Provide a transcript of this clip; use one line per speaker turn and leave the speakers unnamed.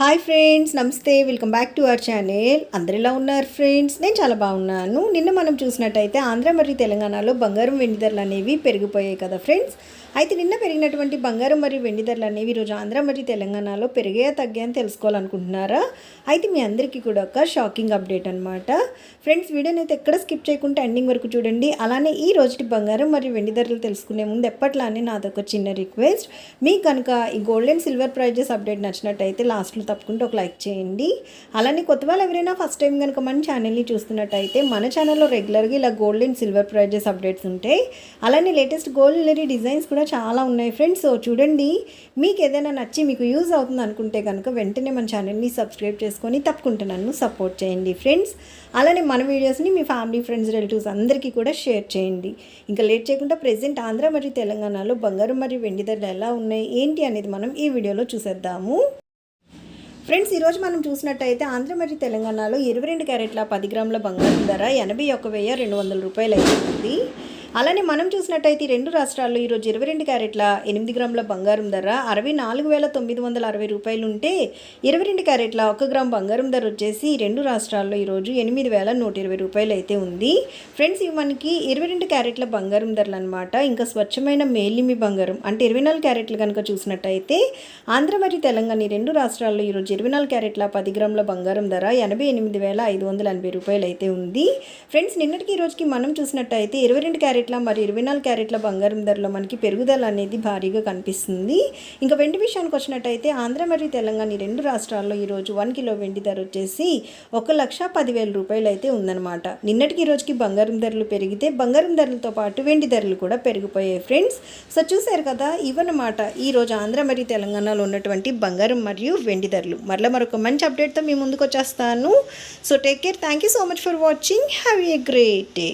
Hi friends నమస్తే. Welcome back to our channel అందరిలా ఉన్నారు ఫ్రెండ్స్ నేను చాలా బాగున్నాను. నిన్న మనం చూసినట్టయితే ఆంధ్ర మరియు తెలంగాణలో బంగారం వెండి ధరలు అనేవి పెరిగిపోయాయి కదా ఫ్రెండ్స్ అయితే నిన్న పెరిగినటువంటి బంగారం మరియు వెండి ధరలు అనేవి ఈరోజు ఆంధ్ర మరియు తెలంగాణలో పెరిగాయా తగ్గాయని తెలుసుకోవాలనుకుంటున్నారా? అయితే మీ అందరికీ కూడా ఒక షాకింగ్ అప్డేట్ అనమాట ఫ్రెండ్స్ వీడియోని అయితే ఎక్కడ స్కిప్ చేయకుండా ఎండింగ్ వరకు చూడండి. అలానే ఈ రోజుటి బంగారం మరియు వెండి ధరలు తెలుసుకునే ముందు ఎప్పట్లానే నాదొక చిన్న రిక్వెస్ట్ మీకు కనుక ఈ gold and silver prices update నచ్చినట్టయితే లాస్ట్లో తప్పకుండా ఒక లైక్ చేయండి. అలానే కొత్త వాళ్ళు ఎవరైనా ఫస్ట్ టైం కనుక మన ఛానల్ని చూస్తున్నట్టయితే మన ఛానల్లో రెగ్యులర్గా ఇలా gold and silver prices updates ఉంటాయి. అలానే లేటెస్ట్ గోల్డ్ డిజైన్స్ కూడా చాలా ఉన్నాయి ఫ్రెండ్స్ సో చూడండి. మీకు ఏదైనా నచ్చి మీకు యూజ్ అవుతుంది అనుకుంటే కనుక వెంటనే మన ఛానల్ని సబ్స్క్రైబ్ చేసుకొని తప్పకుండా నన్ను సపోర్ట్ చేయండి ఫ్రెండ్స్ అలానే మన వీడియోస్ని మీ ఫ్యామిలీ ఫ్రెండ్స్ రిలేటివ్స్ అందరికీ కూడా షేర్ చేయండి. ఇంకా లేట్ చేయకుండా ప్రెసెంట్ ఆంధ్ర మరియు తెలంగాణలో బంగారం మరియు వెండి ధరలు ఎలా ఉన్నాయి ఏంటి అనేది మనం ఈ వీడియోలో చూసేద్దాము. ఫ్రెండ్స్ ఈరోజు మనం చూసినట్టయితే ఆంధ్ర మరియు తెలంగాణలో ఇరవై రెండు క్యారెట్ల పది గ్రాముల బంగారం ధర ఎనభై ఒక వెయ్యి రెండు వందల రూపాయలు అవుతుంది అలానే మనం చూసినట్టయితే రెండు రాష్ట్రాల్లో ఈరోజు ఇరవై రెండు క్యారెట్ల ఎనిమిది గ్రాముల బంగారం ధర అరవై నాలుగు వేల తొమ్మిది వందల అరవై రూపాయలు ఉంటే ఇరవై రెండు క్యారెట్ల ఒక గ్రామ్ బంగారం ధర వచ్చేసి రెండు రాష్ట్రాల్లో ఈరోజు ఎనిమిది వేల నూట ఇరవై రూపాయలు అయితే ఉంది. ఫ్రెండ్స్ ఇవి మనకి ఇరవై రెండు క్యారెట్ల బంగారం ధరలు అనమాట ఇంకా స్వచ్ఛమైన మేలిమి బంగారం అంటే ఇరవై నాలుగు క్యారెట్లు కనుక చూసినట్టయితే ఆంధ్ర మరియు తెలంగాణ ఈ రెండు రాష్ట్రాల్లో ఈరోజు ఇరవై నాలుగు క్యారెట్ల పది గ్రాముల బంగారం ధర ఎనభై ఎనిమిది వేల ఐదు వందల ఎనభై రూపాయలు అయితే ఉంది. ఫ్రెండ్స్ నిన్నటికి ఈ రోజుకి మనం చూసినట్టయితే ఇరవై రెండు క్యారెట్ క్యారెట్ల మరి ఇరవై నాలుగు క్యారెట్ల బంగారం ధరలో మనకి పెరుగుదల అనేది భారీగా కనిపిస్తుంది. ఇంకా వెండి విషయానికి వచ్చినట్టయితే ఆంధ్ర మరియు తెలంగాణ ఈ రెండు రాష్ట్రాల్లో ఈరోజు వన్ కిలో వెండి ధర వచ్చేసి ఒక లక్ష పదివేల రూపాయలు అయితే ఉందన్నమాట. నిన్నటికి ఈ రోజుకి బంగారం ధరలు పెరిగితే బంగారం ధరలతో పాటు వెండి ధరలు కూడా పెరిగిపోయాయి ఫ్రెండ్స్. సో చూశారు కదా ఇవన్నమాట ఈరోజు ఆంధ్ర మరియు తెలంగాణలో ఉన్నటువంటి బంగారం మరియు వెండి ధరలు. మరలా మరొక మంచి అప్డేట్తో మీ ముందుకు వచ్చేస్తాను. So take care. Thank you so much for watching. Have a great day.